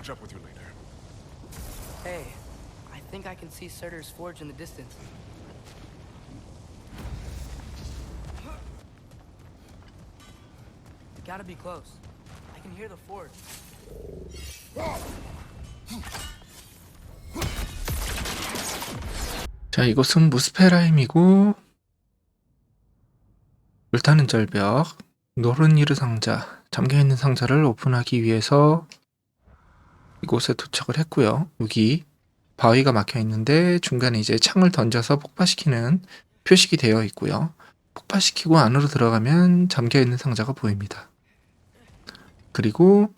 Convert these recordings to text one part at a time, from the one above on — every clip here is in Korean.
catch up with you later. Hey, I think I can see Surtur's forge in the distance. Gotta be close. I can hear the forge. 자, 이곳은 무스페라임이고 불타는 절벽, 노른 이르 상자, 잠겨있는 상자를 오픈하기 위해서 이곳에 도착을 했고요. 여기 바위가 막혀 있는데 중간에 이제 창을 던져서 폭파시키는 표식이 되어 있고요. 폭파시키고 안으로 들어가면 잠겨 있는 상자가 보입니다. 그리고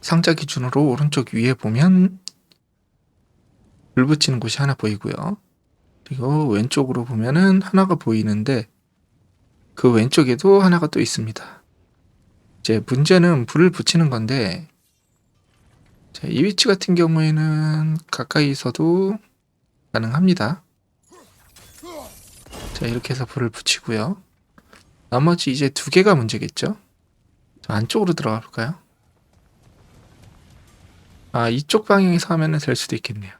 상자 기준으로 오른쪽 위에 보면 불 붙이는 곳이 하나 보이고요. 그리고 왼쪽으로 보면은 하나가 보이는데 그 왼쪽에도 하나가 또 있습니다. 이제 문제는 불을 붙이는 건데 자, 이 위치 같은 경우에는 가까이서도 가능합니다. 자, 이렇게 해서 불을 붙이고요. 나머지 이제 두 개가 문제겠죠? 자, 안쪽으로 들어가 볼까요? 아, 이쪽 방향에서 하면은 될 수도 있겠네요.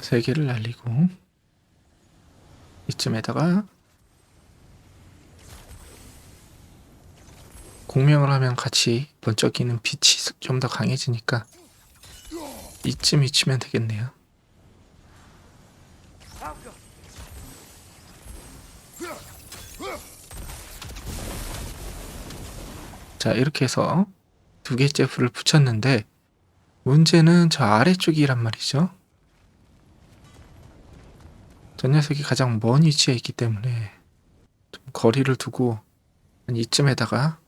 세 개를 날리고 이 쯤에다가 공명을 하면 같이 번쩍이는 빛이 좀 더 강해지니까 이쯤 이치면 되겠네요. 자 이렇게 해서 두 개째 불을 붙였는데 문제는 저 아래쪽이란 말이죠. 저 녀석이 가장 먼 위치에 있기 때문에 좀 거리를 두고 한 이쯤에다가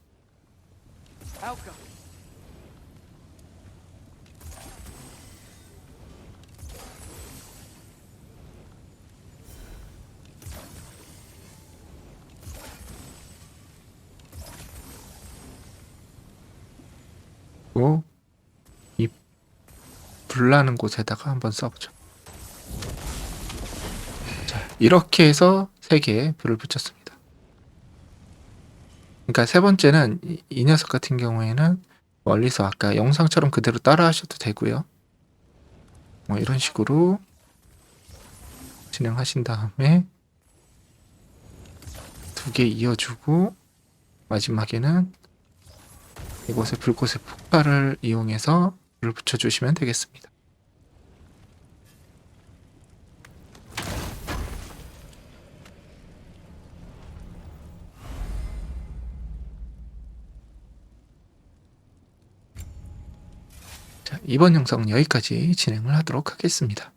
이 불나는 곳에다가 한번 써보죠. 자, 이렇게 해서 세 개의 불을 붙였습니다. 그러니까 세 번째는 이, 이 녀석 같은 경우에는 멀리서 아까 영상처럼 그대로 따라 하셔도 되고요. 뭐 이런 식으로 진행하신 다음에 두 개 이어주고 마지막에는 이곳에 불꽃의 폭발을 이용해서 불을 붙여주시면 되겠습니다. 이번 영상은 여기까지 진행을 하도록 하겠습니다.